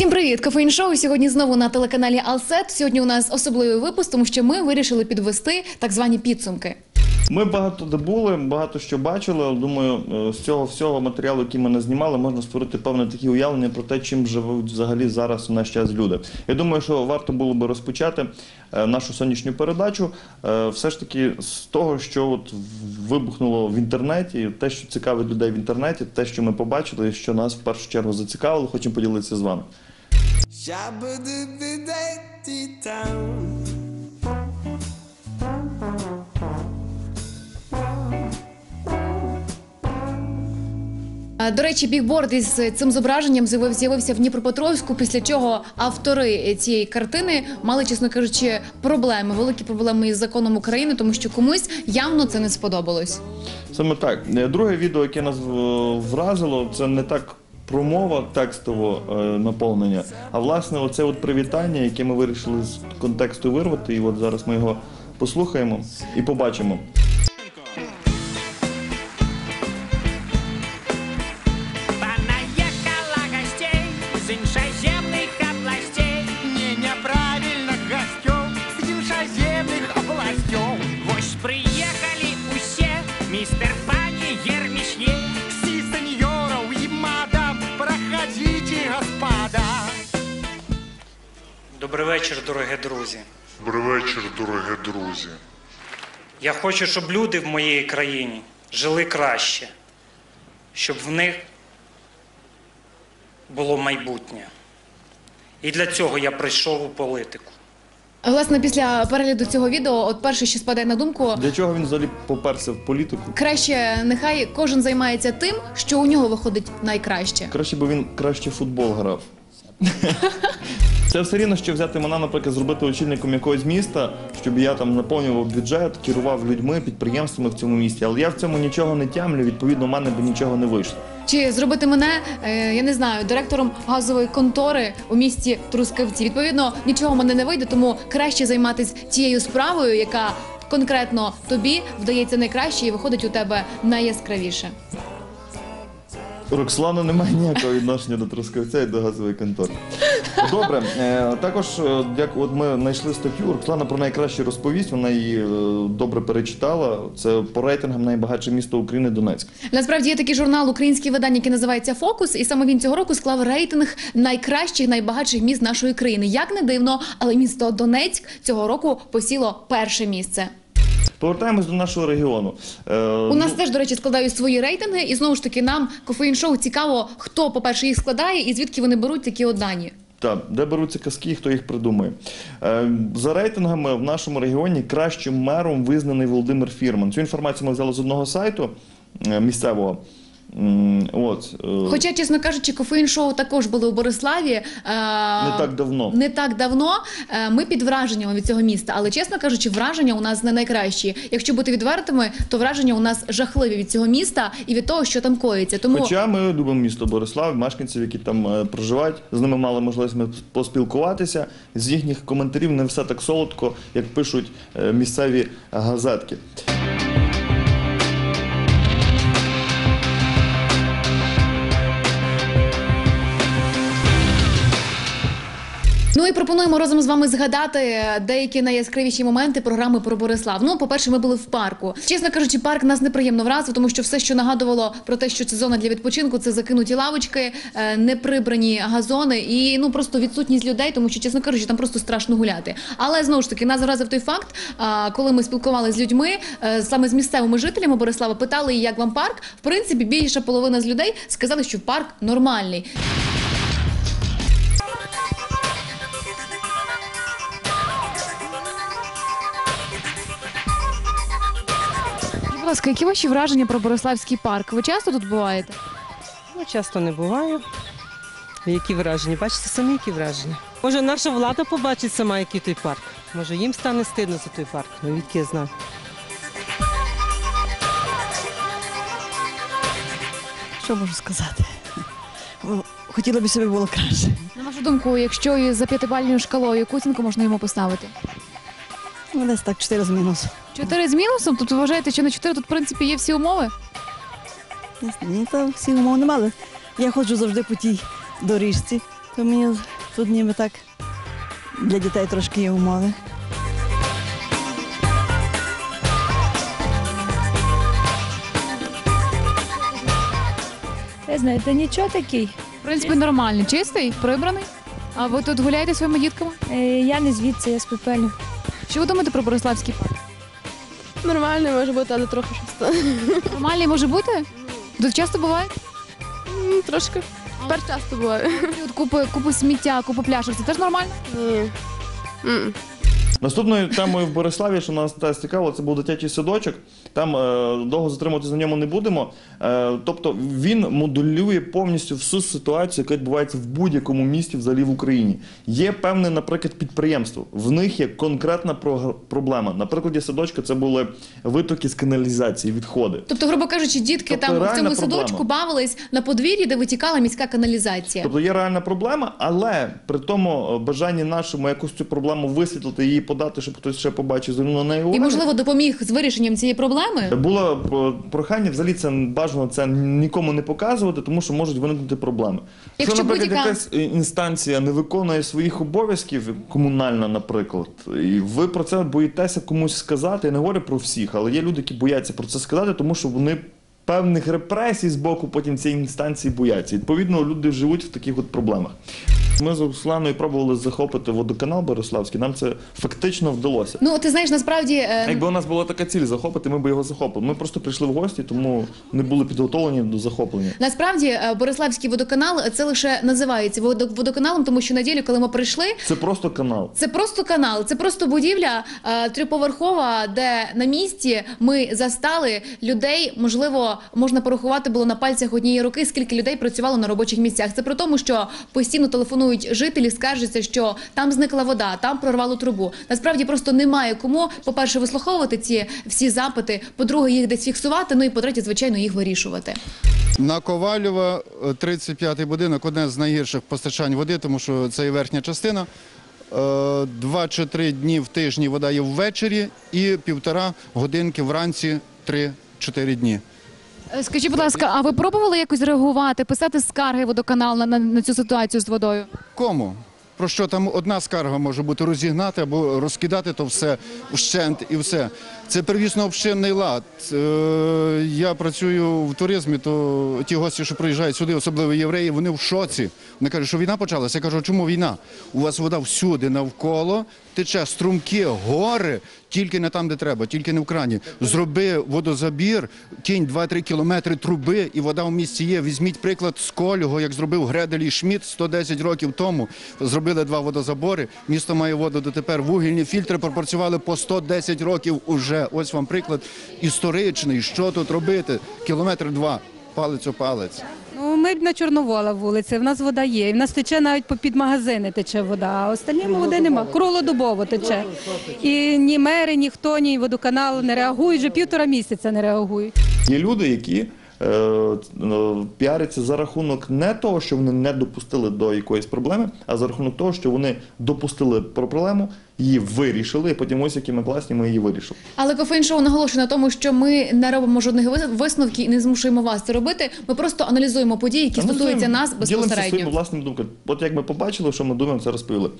Усім привіт! Кофеїн шоу сьогодні знову на телеканалі Алсет. Сьогодні у нас особливий випуск, тому що ми вирішили підвести так звані підсумки. Ми багато де були, багато що бачили. Думаю, е, з цього всього матеріалу, який ми не знімали, можна створити певне такі уявлення про те, чим живуть взагалі зараз у наш час люди. Я думаю, що варто було би розпочати е, нашу сонячну передачу е, все ж таки з того, що от вибухнуло в інтернеті, те, що цікавить людей в інтернеті, те, що ми побачили, що нас в першу чергу зацікавило, хочемо поділитися з вами. Shabba-doo-doo-day-dee-down. Е, До речі, бігборд із цим зображенням з'явився в Дніпропетровську, після чого автори цієї картини мали, чесно кажучи, проблеми, великі проблеми із законом України, тому що комусь явно це не сподобалось. Саме так. Е, Друге відео, яке нас вразило, це не так промова текстового е, наповнення, а власне оце от привітання, яке ми вирішили з контексту вирвати. І от зараз ми його послухаємо і побачимо. Хочу, щоб люди в моїй країні жили краще, щоб в них було майбутнє. І для цього я прийшов у політику. Власне, після перегляду цього відео, от перше, що спадає на думку, Для чого він взагалі поперся в політику? краще нехай кожен займається тим, що у нього виходить найкраще. Краще би він краще в футбол грав. Це все рівно, що взяти мене, наприклад, зробити очільником якогось міста, щоб я там наповнював бюджет, керував людьми, підприємствами в цьому місті. Але я в цьому нічого не тямлю, відповідно, в мене би нічого не вийшло. Чи зробити мене, е, я не знаю, директором газової контори у місті Трускавці? Відповідно, нічого в мене не вийде, тому краще займатися тією справою, яка конкретно тобі вдається найкраще і виходить у тебе найяскравіше. Роксолана не має ніякого відношення до Трускавця і до газової контори. Добре, е, також е, як от ми знайшли статтю, Роксолана про найкраще розповість, вона її е, добре перечитала. Це по рейтингам найбагатше місто України Донецьк. Насправді є такий журнал українське видання, який називається Фокус, і саме він цього року склав рейтинг найкращих, найбагатших міст нашої країни. Як не дивно, але місто Донецьк цього року посіло перше місце. Повертаємось до нашого регіону. Е, У нас ну, теж, до речі, складають свої рейтинги, і знову ж таки нам кофеїн шоу цікаво, хто, по-перше, їх складає і звідки вони беруть такі от дані. Так, де беруться казки, хто їх придумує. Е, за рейтингами в нашому регіоні кращим мером визнаний Володимир Фірман. Цю інформацію ми взяли з одного сайту е, місцевого. От, е, Хоча, чесно кажучи, кофеїн шоу також були у Бориславі. е, Не так давно. Не так давно. Е, Ми під враженням від цього міста, але чесно кажучи, враження у нас не найкращі. Якщо бути відвертими, то враження у нас жахливі від цього міста і від того, що там коїться. Тому Хоча ми любимо місто Борислав, мешканців, які там проживають, з ними мали можливість поспілкуватися. З їхніх коментарів не все так солодко, як пишуть місцеві газетки. Ну і пропонуємо разом з вами згадати деякі найяскравіші моменти програми про Борислав. Ну, по-перше, ми були в парку. Чесно кажучи, парк нас неприємно вразив, тому що все, що нагадувало про те, що це зона для відпочинку, це закинуті лавочки, е, неприбрані газони і ну просто відсутність людей, тому що, чесно кажучи, там просто страшно гуляти. Але знову ж таки, нас вразив той факт, коли ми спілкувалися з людьми, е, саме з місцевими жителями Борислава, питали, як вам парк. В принципі, більша половина з людей сказали, що парк нормальний. Ласка, які ваші враження про Бориславський парк? Ви часто тут буваєте? Ну, часто не буваю. Які враження? Бачите, самі які враження. Може, наша влада побачить сама, який той парк. Може, їм стане стидно за той парк. Ну, відки я знаю. Що можу сказати? Ну, Хотіла б, щоб було краще. На вашу думку, якщо із за п'ятибальною шкалою, яку оцінку можна йому поставити? Ну, десь так, 4 з мінус. Чотири з мінусом? Тобто ви вважаєте, що на чотири тут, в принципі, є всі умови? Ні, та всі умов не мали. Я ходжу завжди по тій доріжці, то мені тут ніби так для дітей трошки є умови. Ви знаєте, нічого такий. В принципі, нормальний, чистий, прибраний. А ви тут гуляєте зі своїми дітками? Е, Я не звідси, я з Пепелю. Що ви думаєте про Бориславський парк? Нормально може бути, але трохи щось. Нормальний може бути? Тут часто буває? М, Трошки. Тепер часто буває. От купи, купу сміття, купу пляшок, це теж нормально? Ні. М. Наступною темою в Бориславі, що нас теж цікаво, це був дитячий садочок. Там е, довго затримуватися на ньому не будемо. Е, тобто він моделює повністю всю ситуацію, яка відбувається в будь-якому місті взагалі в Україні. Є певне, наприклад, підприємство. В них є конкретна прогр- проблема. На прикладі садочка це були витоки з каналізації, відходи. Тобто, грубо кажучи, дітки Тобто там в реальна цьому проблема. садочку бавились на подвір'ї, де витікала міська каналізація. Тобто є реальна проблема, але при тому е, бажанні нашому якусь цю проблему висвітлити, її подати, щоб хтось ще побачив, звернув на неї І, можливо, допоміг з вирішенням цієї проблеми. Було е, прохання взагалі це бажано це нікому не показувати, тому що можуть виникнути проблеми. Якщо Якщо, наприклад, будь-яка- якась інстанція не виконує своїх обов'язків, комунальна, наприклад, і ви про це боїтеся комусь сказати. Я не говорю про всіх, але є люди, які бояться про це сказати, тому що вони. Певних репресій з боку потім цієї інстанції бояться. Відповідно, люди живуть в таких от проблемах. Ми з Русланою пробували захопити водоканал Бориславський. Нам це фактично вдалося. Ну, ти знаєш, насправді. е, Якби у нас була така ціль захопити, ми б його захопили. Ми просто прийшли в гості, тому не були підготовлені до захоплення. Насправді е, Бориславський водоканал це лише називається водо- водоканалом, тому що неділю, коли ми прийшли, Це просто канал. це просто канал, це просто будівля е, триповерхова, де на місці ми застали людей. Можливо, можна порахувати було на пальцях однієї руки, скільки людей працювало на робочих місцях. Це про тому, що постійно телефонують жителі, скаржаться, що там зникла вода, там прорвало трубу. Насправді просто немає кому, по-перше, вислуховувати ці всі запити, по-друге, їх десь фіксувати. Ну і по-третє, звичайно, їх вирішувати. На Ковалєва, е, 35-й будинок, одне з найгірших постачань води, тому що це і верхня частина. Е, Два чи три дні в тижні вода є ввечері і півтора годинки вранці 3-4 дні. Е, Скажіть, будь ласка, а ви пробували якось реагувати, писати скарги водоканал на, на, на цю ситуацію з водою? Кому? Про що там одна скарга може бути розігнати або розкидати то все вщент і все. Це первісно-общинний лад. Е, Я працюю в туризмі, то ті гості, що приїжджають сюди, особливо євреї, вони в шоці. Вони кажуть, що війна почалася. Я кажу, чому війна? У вас вода всюди навколо, тече струмки, гори, тільки не там, де треба, тільки не в крані. Зроби водозабір, кінь 2-3 кілометри труби, і вода в місті є. Візьміть приклад з Колього, як зробив Гредель і Шмідт 110 років тому. Зробили два водозабори. Місто має воду дотепер. Вугільні фільтри пропрацювали по 110 років уже. Ось вам приклад історичний. Що тут робити? Кілометр два, палець о палець. Ну, ми на Чорновола вулиці, в нас вода є. І в нас тече навіть попід магазини тече вода, а остальному води нема. Круглодобово тече. І ні мери, ніхто, ні водоканал не реагують, вже півтора місяця не реагують. Є люди, які е, е, піаряться за рахунок не того, що вони не допустили до якоїсь проблеми, а за рахунок того, що вони допустили про проблему, її вирішили, і потім ось які ми класні, ми її вирішили. Але кофеїн шоу наголошує на тому, що ми не робимо жодних висновків і не змушуємо вас це робити. Ми просто аналізуємо події, які стосуються нас Ділимося своїми безпосередньо. власними думками. От як ми побачили, що ми думаємо, це розповіли.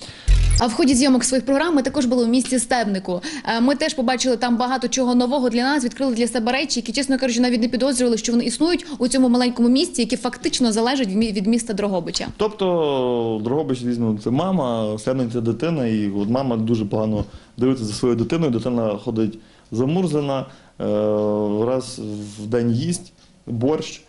А в ході зйомок своїх програм ми також були в місті Стебнику. Е, Ми теж побачили там багато чого нового для нас, відкрили для себе речі, які, чесно кажучи, навіть не підозрювали, що вони існують у цьому маленькому місті, яке фактично залежить від мі- від міста Дрогобича. Тобто, Дрогобич, візьмемо, це мама, Семен це дитина, і от мама дуже погано дивитися за своєю дитиною. Дитина ходить замурзана, е, раз в день їсть борщ,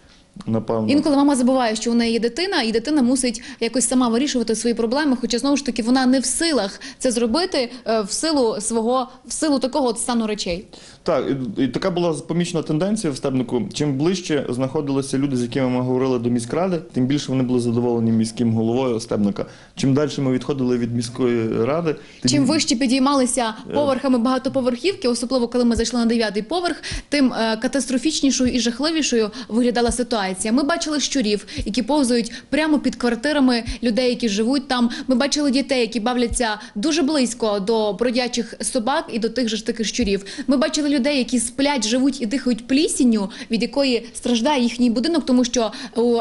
напевно. Інколи мама забуває, що у неї є дитина, і дитина мусить якось сама вирішувати свої проблеми. Хоча знову ж таки вона не в силах це зробити е, в силу свого в силу такого от стану речей. Так, і, і така була помічена тенденція в Стебнику. Чим ближче знаходилися люди, з якими ми говорили до міськради, тим більше вони були задоволені міським головою Стебника. Чим далі ми відходили від міської ради, тим Чим вище підіймалися Е. поверхами багатоповерхівки, особливо коли ми зайшли на дев'ятий поверх, тим е, катастрофічнішою і жахливішою виглядала ситуація. Ми бачили щурів, які повзають прямо під квартирами людей, які живуть там. Ми бачили дітей, які бавляться дуже близько до бродячих собак і до тих же ж таких щурів. Ми бачили людей, які сплять, живуть і дихають плісінню, від якої страждає їхній будинок, тому що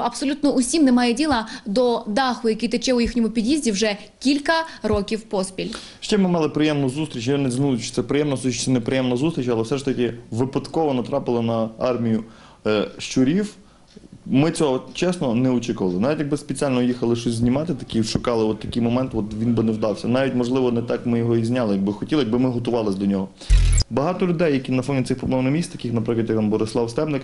абсолютно усім немає діла до даху, який тече у їхньому під'їзді вже кілька років поспіль. Ще ми мали приємну зустріч. Я не знаю, чи це приємна зустріч, чи неприємна зустріч, але все ж таки випадково натрапили на армію е, щурів. Ми цього чесно не очікували. Навіть якби спеціально їхали щось знімати, такі шукали от такий момент, от він би не вдався. Навіть можливо не так ми його і зняли, якби хотіли, якби ми готувалися до нього. Багато людей, які на фоні цих проблемних міст, таких, наприклад, як там Борислав Стебник,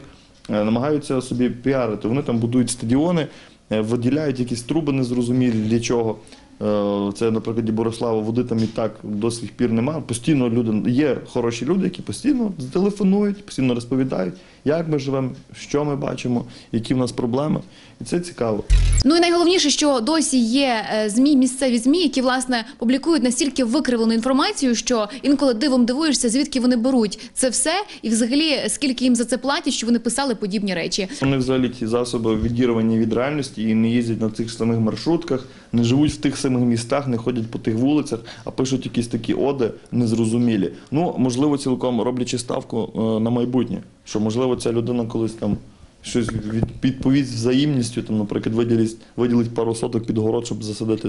е, намагаються собі піарити. Вони там будують стадіони, е, виділяють якісь труби незрозумілі для чого. Е, Це, наприклад, Борислава води там і так до сих пір немає. Постійно люди є хороші люди, які постійно телефонують, постійно розповідають, як ми живемо, що ми бачимо, які в нас проблеми. І це цікаво. Ну і найголовніше, що досі є е, змі, місцеві змі, які власне публікують настільки викривлену інформацію, що інколи дивом дивуєшся, звідки вони беруть це все, і взагалі скільки їм за це платять, що вони писали подібні речі. Вони взагалі ті засоби відірвані від реальності і не їздять на цих самих маршрутках, не живуть в тих самих містах, не ходять по тих вулицях, а пишуть якісь такі оди незрозумілі. Ну, можливо, цілком роблячи ставку е, на майбутнє, що можливо ця людина колись там. Щось відповість взаємністю, там, наприклад, виділить, виділить пару соток під город, щоб засадити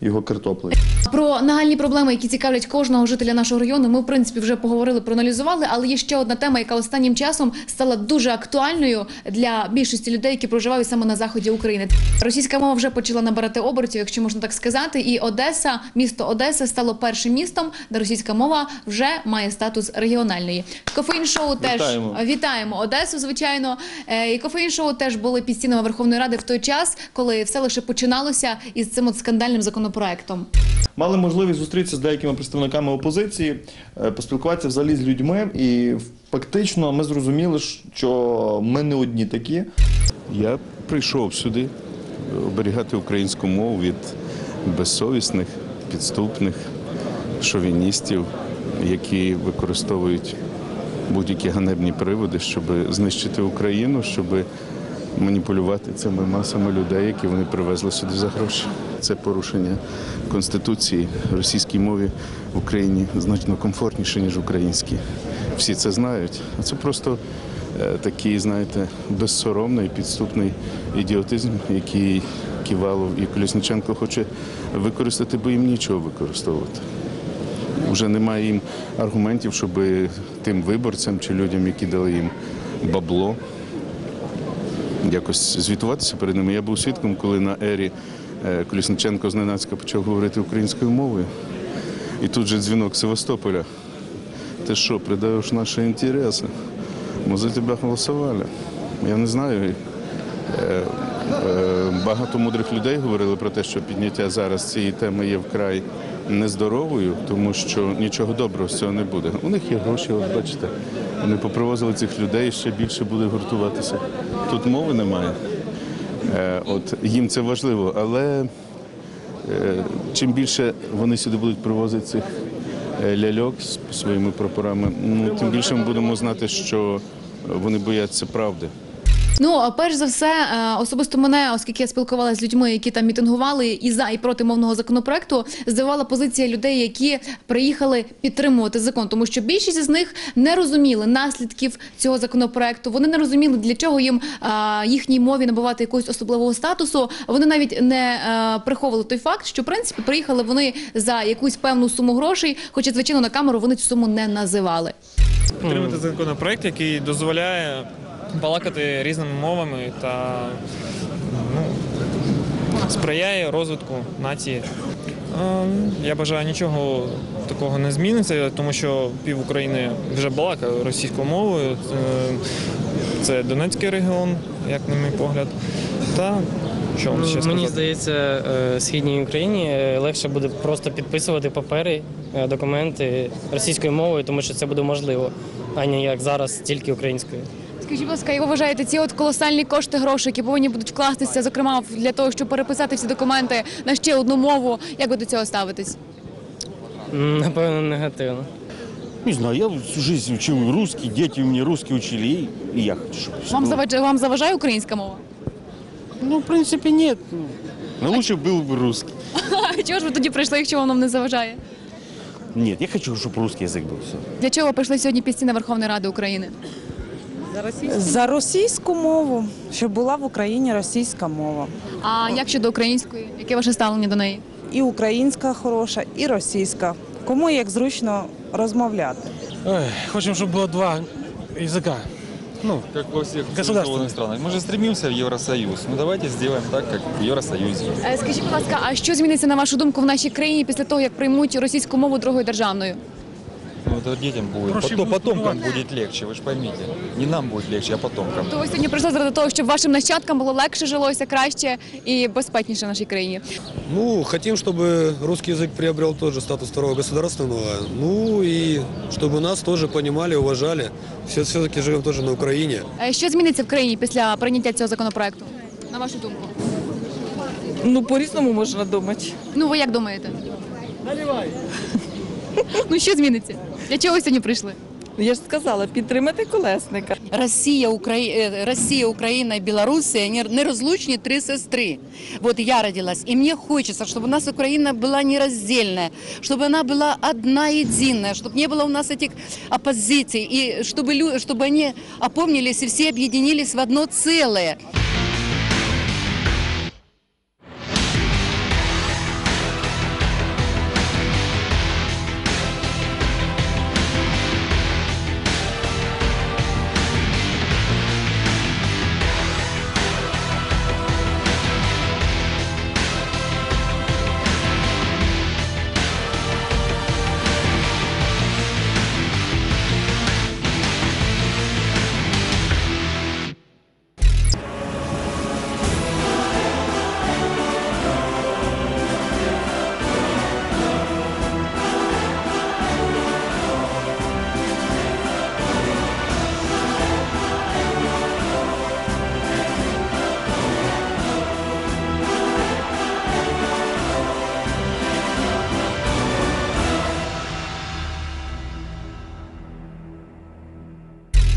його картоплею. Про нагальні проблеми, які цікавлять кожного жителя нашого району, ми в принципі вже поговорили, проаналізували. Але є ще одна тема, яка останнім часом стала дуже актуальною для більшості людей, які проживають саме на заході України. Російська мова вже почала набирати обертів, якщо можна так сказати. І Одеса, місто Одеса, стало першим містом, де російська мова вже має статус регіональної. Кофеїн шоу теж Вітаємо. вітаємо Одесу, звичайно. Е, І кофеїн шоу теж були під стінами Верховної Ради в той час, коли все лише починалося із цим от скандальним законопроектом. Мали можливість зустрітися з деякими представниками опозиції, е, поспілкуватися взагалі з людьми, і фактично ми зрозуміли, що ми не одні такі. Я прийшов сюди оберігати українську мову від безсовісних, підступних шовіністів, які використовують будь-які ганебні приводи, щоб знищити Україну, щоб маніпулювати цими масами людей, які вони привезли сюди за гроші. Це порушення конституції російській мові в Україні значно комфортніше, ніж українській. Всі це знають. Це просто е, такий, знаєте, безсоромний підступний ідіотизм, який Ківалов і Колісниченко хоче використати, бо їм нічого використовувати. Вже немає їм аргументів, щоб тим виборцям чи людям, які дали їм бабло, якось звітуватися перед ними. Я був свідком, коли на ері е, Колісниченко зненацька почав говорити українською мовою. І тут же дзвінок Севастополя. Ти що, предаєш наші інтереси? Ми за тебе голосували. Я не знаю. Е, е, Багато мудрих людей говорили про те, що підняття зараз цієї теми є вкрай нездоровою, тому що нічого доброго з цього не буде. У них є гроші, от бачите. Вони попривозили цих людей, ще більше буде гуртуватися. Тут мови немає. Е, От їм це важливо, але е, чим більше вони сюди будуть привозити цих е, ляльок з своїми прапорами, ну тим більше ми будемо знати, що вони бояться правди. Ну, перш за все, е, особисто мене, оскільки я спілкувалася з людьми, які там мітингували і за і проти мовного законопроекту, здивувала позиція людей, які приїхали підтримувати закон, тому що більшість з них не розуміли наслідків цього законопроекту. Вони не розуміли, для чого їм е, їхній мові набувати якогось особливого статусу. Вони навіть не е, приховували той факт, що в принципі приїхали вони за якусь певну суму грошей, хоча звичайно на камеру вони цю суму не називали. підтримати законопроект, який дозволяє балакати різними мовами та ну, сприяє розвитку нації. Е, Я бажаю нічого такого не зміниться, тому що пів України вже балакає російською мовою. Е, Це Донецький регіон, як на мій погляд. Та що вам ще сказати? Мені здається, е, східній Україні легше буде просто підписувати папери, документи російською мовою, тому що це буде можливо, а не як зараз тільки українською. Скажіть, будь ласка, як ви вважаєте, ці от колосальні кошти грошей, які повинні будуть вкластися, зокрема для того, щоб переписати всі документи на ще одну мову, як ви до цього ставитесь? М, Напевно, негативно. Не знаю, я всю жизнь учил русский, дети у меня русский учили, и, и я хочу, чтобы... Вам заважає, вам заважає українська мова? Ну, в принципе, нет. Но лучше был бы русский. Чого ж ви тоді прийшли, якщо вам не заважає? Нет, я хочу, чтобы русский язык был. Все. Для чого ви прийшли сьогодні під стіни Верховної Ради України? За російську мову, щоб була в Україні російська мова. А як щодо української? Яке ваше ставлення до неї? І українська хороша, і російська. Кому як зручно розмовляти. Ой, хотим, чтобы было два языка. Ну, Как во всех Государственных. цивилизованных странах. Мы же стремимся в Евросоюз. Ну давайте сделаем так, как в Евросоюзе. Е, Скажіть, будь ласка, а що зміниться на вашу думку в нашій країні після того, як приймуть російську мову другою державною? Ну это детям будет. Проще Потом, будет потомкам узнавать. будет легче, вы же поймите. Не нам будет легче, а потомкам. То ви сьогодні прийшли заради того, щоб вашим нащадкам було легше жилося, краще і безпечніше в нашій країні. Ну, хотим, чтобы русский язык приобрел тоже статус второго государственного. Ну и чтобы нас тоже понимали, уважали. Все, все-таки живем тоже на Украине. Е, Що зміниться в країні після прийняття цього законопроекту? На вашу думку? Ну, по-різному можна думати. Ну ви як думаєте? Ну що зміниться? Для чого ви сьогодні прийшли? Я ж сказала, підтримати колесника. Росія, Украї... е, Росія, Україна і Білорусія не- нерозлучні три сестри. Вот я родилась, и мне хочется, чтобы у нас Украина была нераздельная, чтобы она была одна единая, чтобы не было у нас этих оппозиций, и чтобы, лю... чтобы они опомнились и все объединились в одно целое.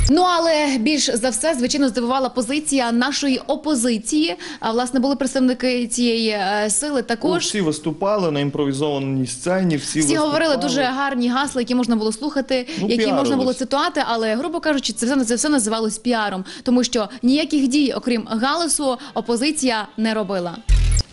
Ну але більш за все, звичайно, здивувала позиція нашої опозиції. А власне були представники цієї е, сили. Ну, Також Всі виступали на імпровізованій сцені, всі, всі говорили дуже гарні гасла, які можна було слухати, Ну, які можна було цитувати. Але грубо кажучи, це все це все називалось піаром, тому що ніяких дій, окрім галасу, опозиція не робила.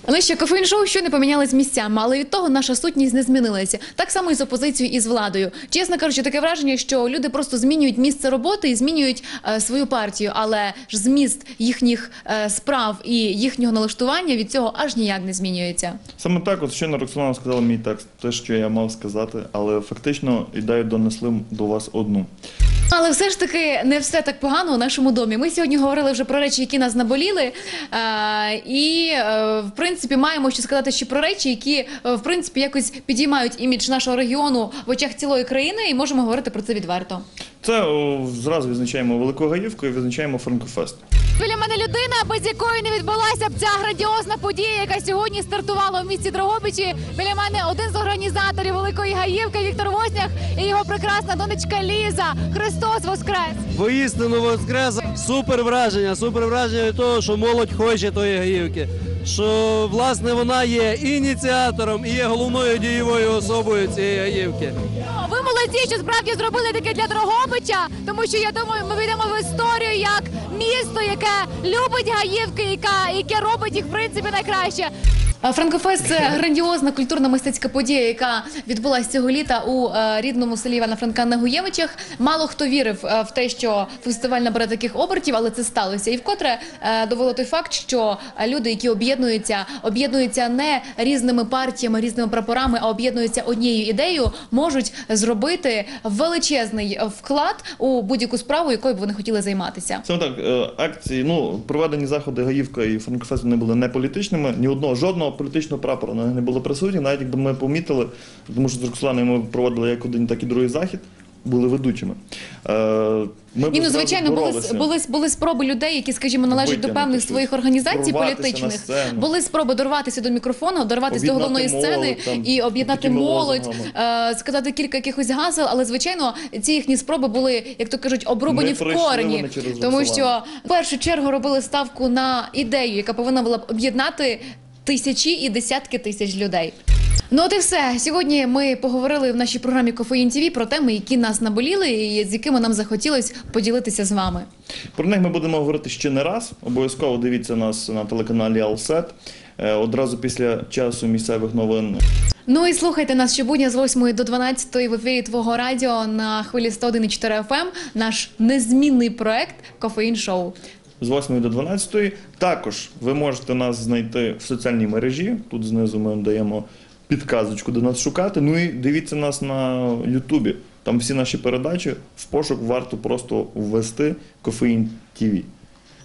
Але ще кофеїн-шоу що не помінялись місцями, але від того наша сутність не змінилася. Так само і з опозицією і з владою. Чесно кажучи, таке враження, що люди просто змінюють місце роботи і змінюють е, свою партію, але ж зміст їхніх е, справ і їхнього налаштування від цього аж ніяк не змінюється. Саме так, от щойно Роксолана сказала мій текст, те, що я мав сказати, але фактично ідею донесли до вас одну. Але все ж таки не все так погано у нашому домі. Ми сьогодні говорили вже про речі, які нас наболіли, А, і е, в принципі маємо що сказати ще про речі, які е, в принципі якось підіймають імідж нашого регіону в очах цілої країни, і можемо говорити про це відверто. Це о, зразу визначаємо Велику Гаївку і визначаємо Франкофест. Біля мене людина, без якої не відбулася б ця грандіозна подія, яка сьогодні стартувала в місті Дрогобичі. Біля мене один з організаторів Великої Гаївки Віктор Воснях і його прекрасна донечка Ліза. Христос Воскрес! Воістину воскрес. Супер враження, супер враження від того, що молодь хоче тої гаївки. Що власне вона є ініціатором і є головною дієвою особою цієї гаївки. Молодці, що справді зробили таке для Дрогобича, тому що я думаю, ми вийдемо в історію як місто, яке любить гаївки, яке робить їх в принципі найкраще. Франкофест це грандіозна культурна мистецька подія, яка відбулася цього літа у е, рідному селі Івана Франка на Гуєвичах. Мало хто вірив е, в те, що фестиваль набере таких обертів, але це сталося. І вкотре е, довело той факт, що е, люди, які об'єднуються, об'єднуються не різними партіями, різними прапорами, а об'єднуються однією ідеєю, можуть зробити величезний е, вклад у будь-яку справу, якою б вони хотіли займатися. Саме так, е, акції, ну, проведені заходи Гаївка і Франкофест вони були не політичними, ні одного, жодного політичного прапора на них не було присутні, навіть якби ми помітили, тому що з Роксоланою ми проводили як один, так і другий захід. були ведучими. Е, Ми Ні, ну звичайно, були, були, були спроби людей, які, скажімо, належать до певних щось, своїх організацій політичних. Були спроби дорватися до мікрофону, дорватися до головної сцени там, і об'єднати молодь, е, сказати кілька якихось гасел. Але звичайно, ці їхні спроби були, як то кажуть, обрубані в корені, тому що в першу чергу робили ставку на ідею, яка повинна була б об'єднати тисячі і десятки тисяч людей. Ну от і все. Сьогодні ми поговорили в нашій програмі Кофеїн ТВ про теми, які нас наболіли, і з якими нам захотілось поділитися з вами. Про них ми будемо говорити ще не раз. Обов'язково дивіться нас на телеканалі Алсет. Е, Одразу після часу місцевих новин Ну і слухайте нас щодня з 8 до 12 в ефірі Твого радіо на хвилі 101,4 FM, наш незмінний проект Кофеїн Шоу. З 8 до 12. Також ви можете нас знайти в соціальній мережі. Тут знизу ми даємо підказочку, де нас шукати. Ну і дивіться нас на Ютубі. Там всі наші передачі в пошук варто просто ввести Кофеїн ТВ.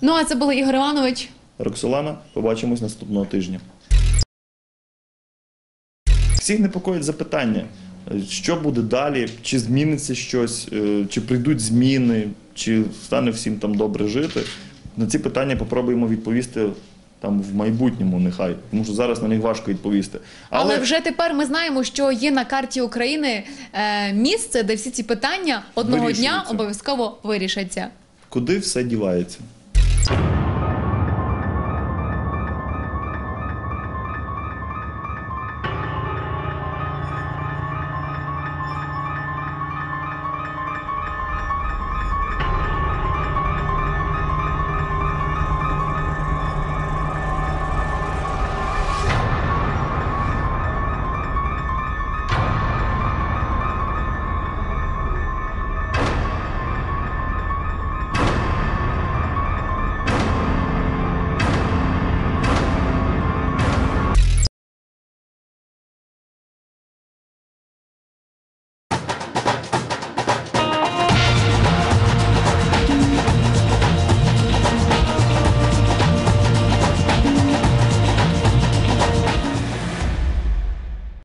Ну а це був Ігор Іванович. Роксолана, побачимось наступного тижня. Всіх непокоїть запитання, що буде далі, чи зміниться щось, е, чи прийдуть зміни, чи стане всім там добре жити. На ці питання попробуємо відповісти там в майбутньому, нехай, тому що зараз на них важко відповісти. Але, вже тепер ми знаємо, що є на карті України е, місце, де всі ці питання одного дня обов'язково вирішаться. куди все дівається?